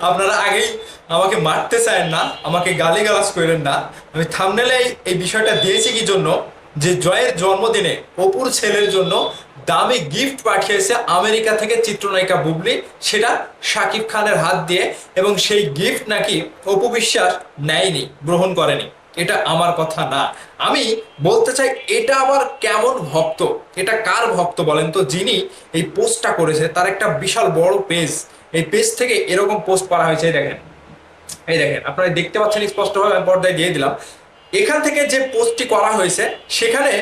আপনারা আগেই আমাকে মারতে চান না, আমাকে গালি গালাজ করেন না। আমি থামনেলে এই বিষয়টা দিয়েছি কি জন্য? যে জয়ের জন্মদিনে অপুর ছেলের জন্য দামি গিফট পাঠিয়েছে আমেরিকা থেকে চিত্রনায়িকা বুবলি। সেটা শাকিব খানের হাত দিয়ে এবং সেই গিফট নাকি অপু বিশ্বাস নেয়নি, গ্রহণ করেনি। এটা আমার কথা না। আমি বলতে চাই, এটা আবার কেমন ভক্ত? এটা কার ভক্ত বলেন তো? যিনি এই পোস্টটা করেছে, তার একটা বিশাল বড় পেজ এই পেজ থেকে এরকম পোস্ট করা হয়েছে দেখেন। এই দেখেন, আপনারা দেখতে পাচ্ছেন স্পষ্টভাবে আমি পর্দায় দিয়ে দিলাম। এখান থেকে যে পোস্টটি করা হয়েছে, সেখানে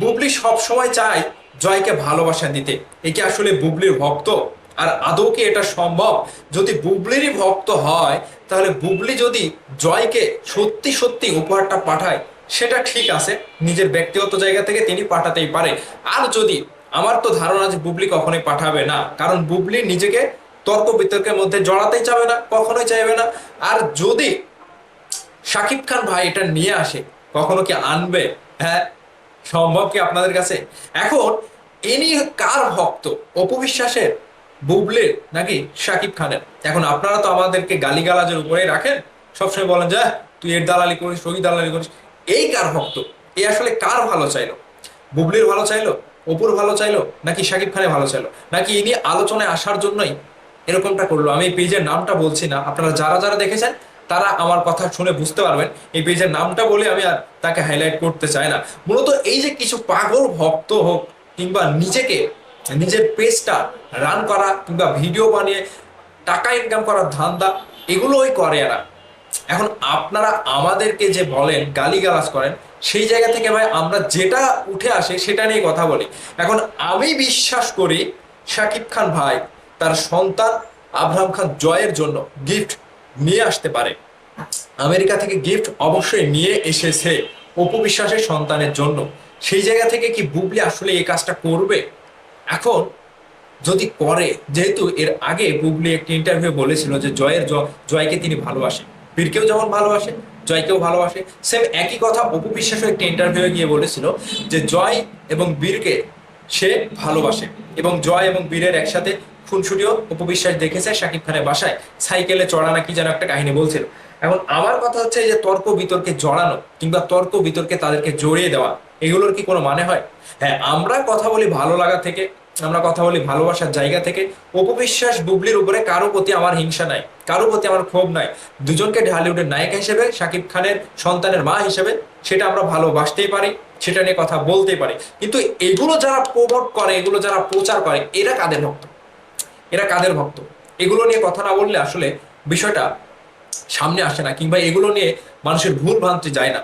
বুবলি সব সময় চায় জয়কে ভালোবাসা দিতে। এ কি আসলে বুবলির ভক্ত? আর আদৌ কি এটা সম্ভব? যদি বুবলিরই ভক্ত হয়, তাহলে বুবলি যদি জয়কে সত্যি সত্যি উপহারটা পাঠায়, সেটা ঠিক আছে। নিজের ব্যক্তিগত জায়গা থেকে তিনি পাঠাতেই পারে। আর যদি, আমার তো ধারণা যে বুবলি কখনোই পাঠাবে না। কারণ বুবলি নিজেকে তর্ক বিতর্কের মধ্যে জড়াতেই চাবে না কখনোই চাইবে না। আর যদি শাকিব খান ভাই এটা নিয়ে আসে কখনো কি আনবে? হ্যাঁ সম্ভব কি আপনাদের কাছে? এখন ইনি কার ভক্ত? অপবিশ্বাসের বুবলির নাকি শাকিব খানের? এখন আপনারা তো আমাদেরকে গালিগালাজের উপরে রাখেন। সবসময় বলেন যে "আহ, তুই এর দালালি করিস ওই দালালি করিস। এই কার ভক্ত? এই আসলে কার ভালো চাইলো? বুবলির ভালো চাইলো? অপুর ভালো চাইলো? নাকি শাকিব খানের ভালো চাইলো? নাকি ইনি আলোচনায় আসার জন্যই এরকমটা করল। আমি এই পেজের নামটা বলছি না। আপনারা যারা যারা দেখেছেন, তারা আমার কথা শুনে বুঝতে পারবেন। এই পেজের নামটা বলে আমি আর তাকে হাইলাইট করতে চাই না। মূলত এই যে কিছু পাগল ভক্ত হোক কিংবা নিজেকে, নিজের পেজটা রান করা কিংবা ভিডিও বানিয়ে টাকা ইনকাম করার ধান্দা, এগুলোই করে এরা। এখন আপনারা আমাদেরকে যে বলেন, গালিগালাজ করেন, সেই জায়গা থেকে ভাই আমরা যেটা উঠে আসে সেটা নিয়ে কথা বলি। এখন আমি বিশ্বাস করি, শাকিব খান ভাই তার সন্তান আব্রাহাম খান জয়ের জন্য গিফট নিয়ে আসতে পারে। আমেরিকা থেকে গিফট অবশ্যই নিয়ে এসেছে অপু বিশ্বাসের সন্তানের জন্য। সেই জায়গা থেকে কি বুবলি আসলে এই কাজটা করবে? এখন যদি করে, যেহেতু এর আগে বুবলি একটি ইন্টারভিউ বলেছিল যে জয়ের জয়কে তিনি ভালোবাসেন। বীরকেও যেমন ভালোবাসে, জয়কেও ভালোবাসে। সেম একই কথা অপু বিশ্বাসও একটি ইন্টারভিউ গিয়ে বলেছিল যে জয় এবং বীরকে সে ভালোবাসে এবং জয় এবং বীরের একসাথে খুনসুটিও উপবিশ্বাস দেখেছে শাকিব খানের বাসায়। সাইকেলে চড়া নাকি যেন একটা কাহিনী বলছিল। এখন আমার কথা হচ্ছে যে তর্ক বিতর্কে জড়ানো কিংবা তর্ক বিতর্কে তাদেরকে জড়িয়ে দেওয়া, এগুলোর কি কোনো মানে হয়? হ্যাঁ আমরা কথা বলি ভালো লাগা থেকে, আমরা কথা বলি ভালোবাসার জায়গা থেকে, অপবিশ্বাস বুবলির উপরে কারও প্রতি আমার হিংসা নাই, কারও প্রতি আমার ক্ষোভ নাই। দুজনকে ঢালিউডের নায়িকা হিসেবে, শাকিব খানের সন্তানের মা হিসেবে, সেটা আমরা ভালোবাসতেই পারি। সেটা নিয়ে কথা বলতে পারে। কিন্তু এগুলো যারা প্রমোট করে, এগুলো যারা প্রচার করে, এরা কাদের ভক্ত? এরা কাদের ভক্ত? এগুলো নিয়ে কথা না বললে আসলে বিষয়টা সামনে আসে না, কিংবা এগুলো নিয়ে মানুষের ভুল ভ্রান্তি যায় না।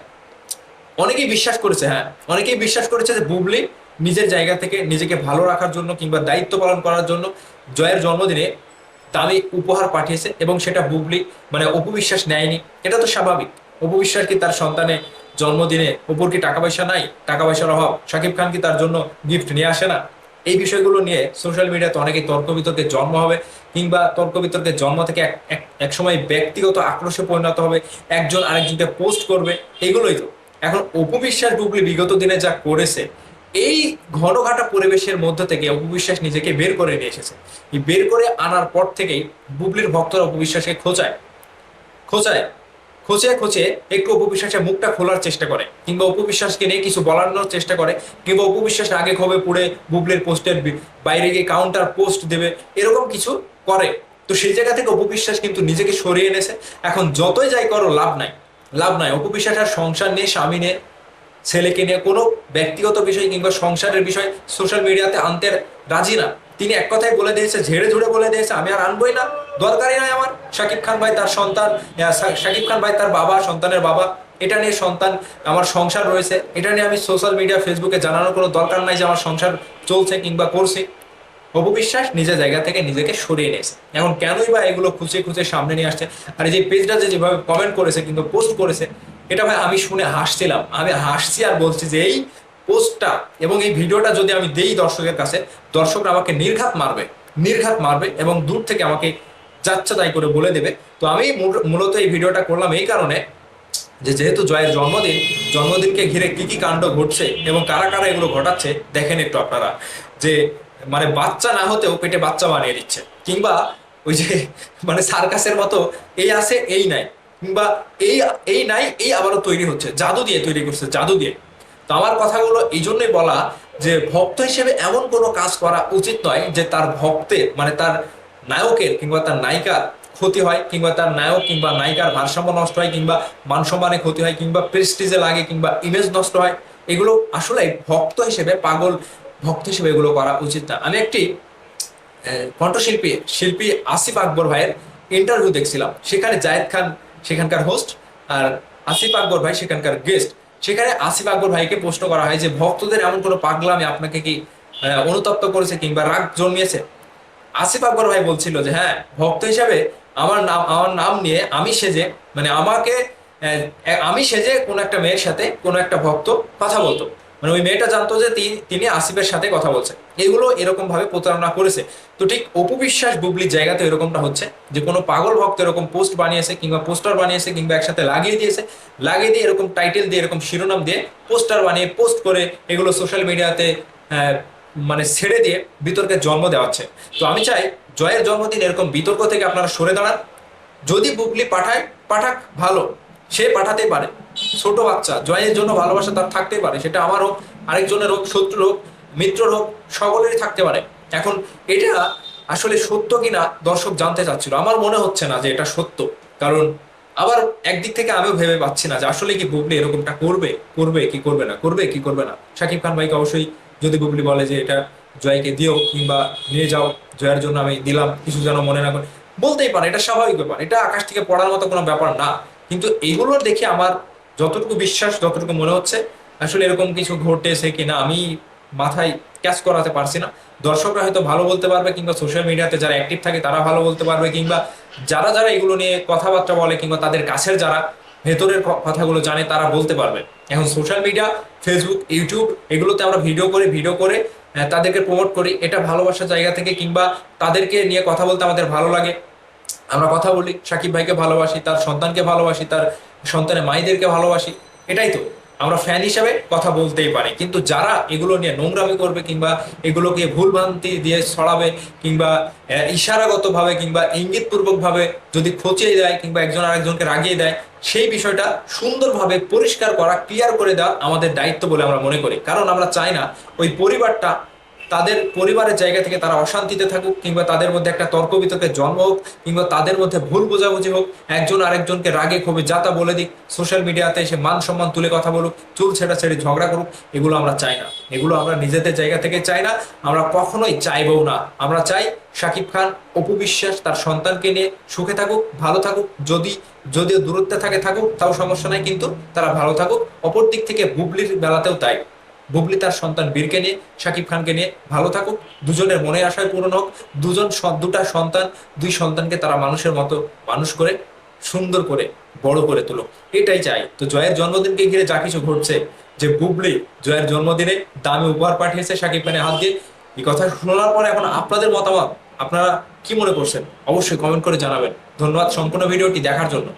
অনেকেই বিশ্বাস করেছে হ্যাঁ অনেকেই বিশ্বাস করেছে যে বুবলি নিজের জায়গা থেকে নিজেকে ভালো রাখার জন্য কিংবা দায়িত্ব পালন করার জন্য জয়ের জন্মদিনে দামি উপহার পাঠিয়েছে এবং সেটা বুবলি মানে অপবিশ্বাস নেয়নি। এটা তো স্বাভাবিক। অপবিশ্বাস কি তার সন্তানের জন্মদিনে অপুর কি টাকা পয়সা নাই? টাকা পয়সার অভাব। শাকিব খান কি তার জন্য গিফট নিয়ে আসে না? এই বিষয়গুলো নিয়ে সোশ্যাল মিডিয়াতে অনেকেই তর্ক বিতর্কের জন্ম হবে কিংবা তর্ক বিতর্কের জন্ম থেকে এক সময় ব্যক্তিগত আক্রোশে পরিণত হবে, একজন আরেকজনকে পোস্ট করবে, এগুলোই তো। এখন অপবিশ্বাস বুবলি বিগত দিনে যা করেছে, এই ঘনঘাটা পরিবেশের মধ্যে থেকে অপবিশ্বাস নিজেকে বের করে নিয়ে এসেছে। বের করে আনার পর থেকেই বুবলির ভক্তরা অপবিশ্বাসকে খোঁচায়। খোঁচায়। খোঁচে খোঁচে একটু অপবিশ্বাসের মুখটা খোলার চেষ্টা করে, কিংবা উপবিশ্বাসকে নিয়ে কিছু বলানোর চেষ্টা করে, কিংবা অপবিশ্বাস আগে ক্ষোভে পুড়ে বুবলির পোস্টের বাইরে গিয়ে কাউন্টার পোস্ট দেবে, এরকম কিছু করে। তো সেই জায়গা থেকে অপবিশ্বাস কিন্তু নিজেকে সরিয়ে এনেছে। এখন যতই যাই করো, লাভ নাই। লাভ নাই। অপবিশ্বাস আর সংসার নিয়ে, স্বামী নিয়ে, ছেলেকে নিয়ে কোনো ব্যক্তিগত বিষয় কিংবা সংসারের বিষয় সোশ্যাল মিডিয়াতে আনতে রাজি না। তিনি এক কথায় বলে দিয়েছে, ঝেড়ে ঝুড়ে বলে দিয়েছে, আমি আর আনবই না। দরকারই নাই আমার। শাকিব খান ভাই তার সন্তান শাকিব খান ভাই তার বাবা, সন্তানের বাবা। এটা নিয়ে সন্তান, আমার সংসার রয়েছে। এটা নিয়ে আমি সোশ্যাল মিডিয়া ফেসবুকে জানানোর কোনো দরকার নাই যে আমার সংসার চলছে কিংবা করছি। অপবিশ্বাস নিজের জায়গা থেকে নিজেকে সরিয়ে নিয়েছে। এখন কেনই বা এগুলো খুঁজে খুঁজে সামনে নিয়ে আসছে? আর এই যে পেজটা যে যেভাবে কমেন্ট করেছে কিন্তু পোস্ট করেছে, এটা ভাই আমি শুনে হাসছিলাম। আমি হাসছি আর বলছি যে এই পোস্টটা এবং এই ভিডিওটা যদি আমি দেই দর্শকের কাছে, দর্শকরা আমাকে নির্ঘাত মারবে নির্ঘাত মারবে এবং দূর থেকে আমাকে যাচ্ছে তাই করে বলে দেবে। তো আমি মূল- মূলত এই ভিডিওটা করলাম এই কারণে যে যেহেতু জয়ের জন্মদিন, জন্মদিনকে ঘিরে কি কি কাণ্ড ঘটছে এবং কারা কারা এগুলো ঘটাচ্ছে, দেখেন একটু আপনারা। যে মানে বাচ্চা না হতেও পেটে বাচ্চা বানিয়ে দিচ্ছে, কিংবা ওই যে মানে সার্কাসের মতো এই আছে, এই নাই, কিংবা এই এই নাই, এই আবারও তৈরি হচ্ছে, জাদু দিয়ে তৈরি করছে, জাদু দিয়ে। আমার কথাগুলো এই জন্যই বলা যে ভক্ত হিসেবে এমন কোনো কাজ করা উচিত নয় যে তার ভক্তের মানে তার নায়কের কিংবা তার নায়িকার ক্ষতি হয়, কিংবা তার নায়ক কিংবা নায়িকার ভারসাম্য নষ্ট হয়, কিংবা মান সম্মানে ক্ষতি হয়, কিংবা প্রেস্টিজে লাগে, কিংবা ইমেজ নষ্ট হয়। এগুলো আসলে ভক্ত হিসেবে, পাগল ভক্ত হিসেবে এগুলো করা উচিত না। আমি একটি কণ্ঠশিল্পী, শিল্পী আসিফ আকবর ভাইয়ের ইন্টারভিউ দেখছিলাম। সেখানে জায়েদ খান, সেখানকার হোস্ট আর আসিফ আকবর ভাই, সেখানকার গেস্ট সেখানে আসিফ আকবর ভাইকে প্রশ্ন করা হয় যে, ভক্তদের এমন কোনো পাগলামে আপনাকে কি অনুতপ্ত করেছে কিংবা রাগ জন্মিয়েছে? আসিফ আকবর ভাই বলছিল যে হ্যাঁ ভক্ত হিসাবে আমার নাম আমার নাম নিয়ে আমি সেজে মানে আমাকে আমি সেজে কোনো একটা মেয়ের সাথে কোনো একটা ভক্ত কথা বলতো। মানে ওই মেয়েটা জানতো যে তিনি আসিফের সাথে কথা বলছে। এগুলো এরকম ভাবে প্রতারণা করেছে। তো ঠিক অপবিশ্বাস বুবলির জায়গাতে এরকমটা হচ্ছে যে কোনো পাগল ভক্ত এরকম পোস্ট বানিয়েছে কিংবা পোস্টার বানিয়েছে কিংবা একসাথে লাগিয়ে দিয়েছে। লাগিয়ে দিয়ে এরকম টাইটেল দিয়ে, এরকম শিরোনাম দিয়ে পোস্টার বানিয়ে পোস্ট করে এগুলো সোশ্যাল মিডিয়াতে মানে ছেড়ে দিয়ে বিতর্কের জন্ম দেওয়াচ্ছে। তো আমি চাই জয়ের জন্মদিন এরকম বিতর্ক থেকে আপনারা সরে দাঁড়ান। যদি বুবলি পাঠায়, পাঠাক ভালো। সে পাঠাতেই পারে। ছোট বাচ্চা, জয়ের জন্য ভালোবাসা তার থাকতেই পারে, সেটা আমার হোক, আরেকজনের হোক, শত্রুর হোক, মিত্রর হোক, সকলেরই থাকতে পারে। এখন এটা আসলে সত্য কিনা দর্শক জানতে চাচ্ছিল। আমার মনে হচ্ছে না যে এটা সত্য। কারণ আবার একদিক থেকে আমিও ভেবে পাচ্ছি না যে আসলে কি বুবলি এরকমটা করবে করবে কি করবে না, করবে কি করবে না। শাকিব খান ভাইকে অবশ্যই যদি বুবলি বলে যে এটা জয়কে দিও কিংবা নিয়ে যাও, জয়ের জন্য আমি দিলাম, কিছু যেন মনে না করে, বলতেই পারে, এটা স্বাভাবিক ব্যাপার। এটা আকাশ থেকে পড়ার মতো কোনো ব্যাপার না। কিন্তু এইগুলো দেখে আমার যতটুকু বিশ্বাস, যতটুকু মনে হচ্ছে, আসলে এরকম কিছু ঘটেছে কিনা আমি মাথায় ক্যাচ করাতে পারছি না। দর্শকরা হয়তো ভালো বলতে পারবে কিংবা সোশ্যাল মিডিয়াতে যারা অ্যাক্টিভ থাকে তারা ভালো বলতে পারবে কিংবা যারা যারা এগুলো নিয়ে কথাবার্তা বলে কিংবা তাদের কাছের যারা ভেতরের কথাগুলো জানে তারা বলতে পারবে। এখন সোশ্যাল মিডিয়া ফেসবুক ইউটিউব এগুলোতে আমরা ভিডিও করে ভিডিও করে তাদেরকে প্রমোট করি। এটা ভালোবাসার জায়গা থেকে কিংবা তাদেরকে নিয়ে কথা বলতে আমাদের ভালো লাগে। আমরা কথা বলি, সাকিব ভাইকে ভালোবাসি, তার সন্তানকে ভালোবাসি, তার সন্তানের মাইদেরকে ভালোবাসি, এটাই তো। আমরা ফ্যান হিসাবে কথা বলতেই পারি। কিন্তু যারা এগুলো নিয়ে নোংরামি করবে কিংবা এগুলোকে ভুলভ্রান্তি দিয়ে ছড়াবে কিংবা ইশারাগতভাবে কিংবা ইঙ্গিতপূর্বকভাবে যদি খচিয়ে দেয় কিংবা একজন আরেকজনকে রাগিয়ে দেয়, সেই বিষয়টা সুন্দরভাবে পরিষ্কার করা ক্লিয়ার করে দেওয়া আমাদের দায়িত্ব বলে আমরা মনে করি। কারণ আমরা চাই না ওই পরিবারটা তাদের পরিবারের জায়গা থেকে তারা অশান্তিতে থাকুক, কিংবা তাদের মধ্যে একটা তর্ক বিতর্কের জন্ম হোক, কিংবা তাদের মধ্যে ভুল বোঝাবুঝি হোক, একজন আরেকজনকে রাগে ক্ষোভে যাতা বলে দিক সোশ্যাল মিডিয়াতে এসে মান সম্মান তুলে কথা বলুক, চুল ছেঁড়া ছেড়ে ঝগড়া করুক, এগুলো আমরা চাই না। এগুলো আমরা নিজেদের জায়গা থেকে চাই না, আমরা কখনোই চাইবও না। আমরা চাই শাকিব খান, অপু বিশ্বাস তার সন্তানকে নিয়ে সুখে থাকুক, ভালো থাকুক, যদি, যদিও দূরত্বে থাকে, থাকুক, তাও সমস্যা নাই, কিন্তু তারা ভালো থাকুক। অপর দিক থেকে বুবলির বেলাতেও তাই। বুবলি তার সন্তান বীরকে নিয়ে, শাকিব খানকে নিয়ে ভালো থাকুক। দুজনের মনে আশায় পূরণ হোক। দুজন দুটা সন্তান, দুই সন্তানকে তারা মানুষের মতো মানুষ করে, সুন্দর করে, বড় করে তুলো এটাই চাই। তো জয়ের জন্মদিনকে ঘিরে যা কিছু ঘটছে, যে বুবলি জয়ের জন্মদিনে দামি উপহার পাঠিয়েছে শাকিব খানের হাত দিয়ে, এই কথা শোনার পরে এখন আপনাদের মতামত, আপনারা কি মনে করছেন? অবশ্যই কমেন্ট করে জানাবেন। ধন্যবাদ সম্পূর্ণ ভিডিওটি দেখার জন্য।